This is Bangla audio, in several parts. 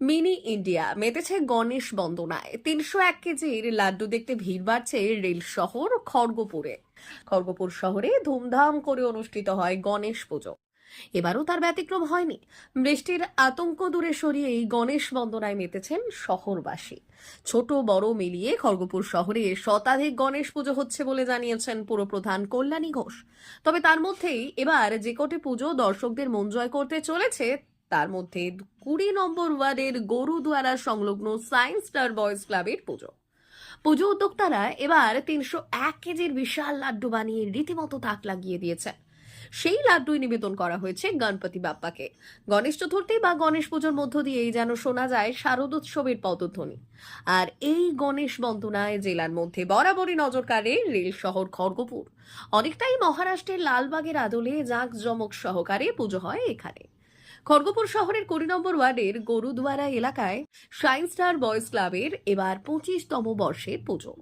মিনি ইন্ডিয়া মেতেছে গণেশ বন্দনায়। তিনশো এক কেজির লাড্ডু দেখতে ভিড় বাড়ছে রেল শহর খড়গপুরে। খড়গপুর শহরে ধুমধাম করে অনুষ্ঠিত হয় গণেশ পুজো। এবারও তার ব্যতিক্রম হয়নি। বৃষ্টির আতঙ্ক দূরে সরিয়ে গণেশ বন্দনায় মেতেছেন শহরবাসী। ছোট বড় মিলিয়ে খড়গপুর শহরে শতাধিক গণেশ পুজো হচ্ছে বলে জানিয়েছেন পুরপ্রধান কল্যাণী ঘোষ। তবে তার মধ্যেই এবার যে কটি পুজো দর্শকদের মন জয় করতে চলেছে তার মধ্যে কুড়ি নম্বর ওয়ার্ডের গরুদুয়ারা সংলগ্ন সায়েন্স স্টার বয়েজ ক্লাবের পুজো। পুজো উদ্যোক্তারা এবার তিনশো এক কেজির বিশাল লাড্ডু বানিয়ে রীতিমতো তাক লাগিয়ে দিয়েছেন। সেই লাড্ডুই নিবেদন করা হয়েছে গণপতি বাপ্পাকে। গণেশ চতুর্থী বা গণেশ পুজোর মধ্য দিয়েই যেন শোনা যায় শারদোৎসবের পদধ্বনি। আর এই গণেশ বন্দনায় জেলার মধ্যে বরাবরই নজর কাড়ে রেল শহর খড়গপুর। অনেকটাই মহারাষ্ট্রের লালবাগের আদলে জাঁকজমক সহকারে পুজো হয় এখানে। খড়গপুর শহরের কুড়ি নম্বর ওয়ার্ডের গরুদুয়ারা এলাকায় সায়েন্স স্টার বয়েজ ক্লাবের এবার পঁচিশতম বর্ষের পুজো।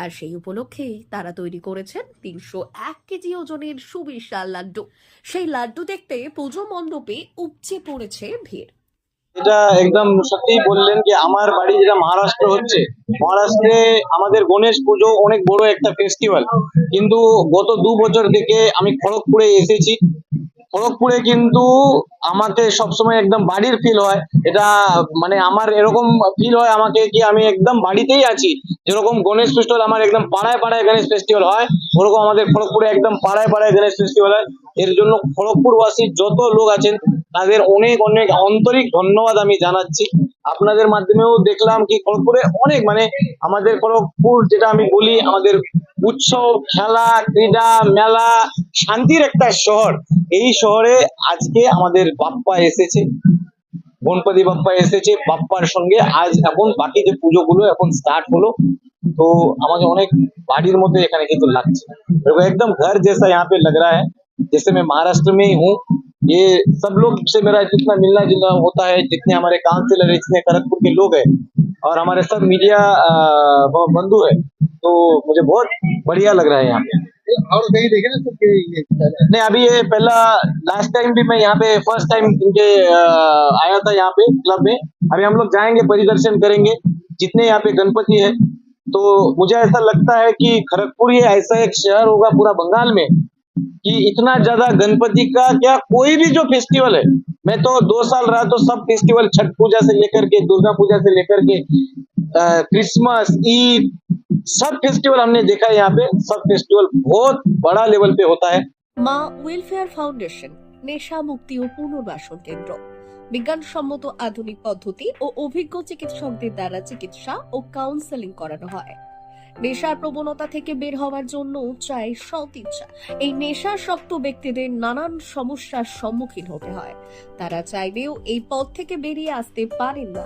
আর সেই উপলক্ষেই তারা তৈরি করেছেন তিনশো এক কেজি ওজনের সুবিশাল লাড্ডু। সেই লাড্ডু দেখতে পুজো মণ্ডপে উপচে পড়েছে ভিড়। এটা একদম সত্যিই বললেন যে আমার বাড়ি যেটা মহারাষ্ট্র হচ্ছে, মহারাষ্ট্রে আমাদের গণেশ পুজো অনেক বড় একটা ফেস্টিভ্যাল কিন্তু গত দু বছর থেকে আমি খড়গপুরে এসেছি খড়গপুরে কিন্তু আমাকে সবসময় একদম বাড়ির ফিল হয়। এটা মানে আমার এরকম ফিল হয় আমাকে কি আমি একদম বাড়িতেই আছি। যেরকম গণেশ ফেস্টিভ্যাল আমার একদম পাড়ায় পাড়ায় গণেশ ফেস্টিভ্যাল হয়, ওরকম আমাদের খড়গপুরে একদম পাড়ায় পাড়ায় গণেশ ফেস্টিভ্যাল হয়। এর জন্য খড়গপুরবাসী যত লোক আছেন, তাদের অনেক অনেক আন্তরিক ধন্যবাদ আমি জানাচ্ছি। আপনাদের মাধ্যমেও দেখলাম কি খড়গপুরে অনেক মানে আমাদের খড়গপুর যেটা আমি বলি, আমাদের উৎসব খেলা ক্রীড়া মেলা শান্তির একটা শহর এই শহরে আজকে আমাদের বাপ্পা এসেছে গণপতি বাপ্পা এসেছে বাপ্পার সঙ্গে আজ এখন বাকি যে পুজোগুলো এখন স্টার্ট হলো তো আমাকে অনেক বাড়ির মধ্যে এখানে কিন্তু লাগছে मेरे को एकदम घर जैसा यहाँ पे लग रहा है जैसे मैं महाराष्ट्र में ही हूँ ये सब लोग से मेरा जितना मिलना जुलना होता है जितने हमारे काउंसिलर है जितने खड़गपुर के लोग हैं और हमारे सब मीडिया बंधु है तो मुझे बहुत बढ़िया लग रहा है यहाँ पे। और कहीं देखे ना सबके नहीं अभी ये पहला लास्ट टाइम भी मैं यहाँ पे फ़र्स्ट टाइम इनके आया था यहाँ पे क्लब में। अभी हम लोग जाएँगे परिदर्शन करेंगे जितने यहाँ पे गणपति है। तो मुझे ऐसा लगता है कि खड़गपुर ही ऐसा एक शहर होगा पूरा बंगाल में कि इतना ज़्यादा गणपति का क्या कोई भी जो फेस्टिवल है मैं तो दो साल रहा तो सब फेस्टिवल छठ पूजा से लेकर के दुर्गा पूजा से लेकर के क्रिसमस ईद सब फेस्टिवल हमने देखा है यहाँ पे सब फेस्टिवल बहुत बड़ा लेवल पे होता है মা ওয়েলফেয়ার ফাউন্ডেশন নেশা মুক্তি ও পুনর্বাসন কেন্দ্র বিজ্ঞানসম্মত আধুনিক পদ্ধতি ও অভিজ্ঞ চিকিৎসকদের দ্বারা চিকিৎসা ও কাউন্সেলিং করানো হয় নেশার প্রবণতা থেকে বের হওয়ার জন্য চাই সৎ ইচ্ছা এই নেশাসক্ত ব্যক্তিদের নানান সমস্যার সম্মুখীন হতে হয় তারা চাইলেও এই পথ থেকে বেরিয়ে আসতে পারেন না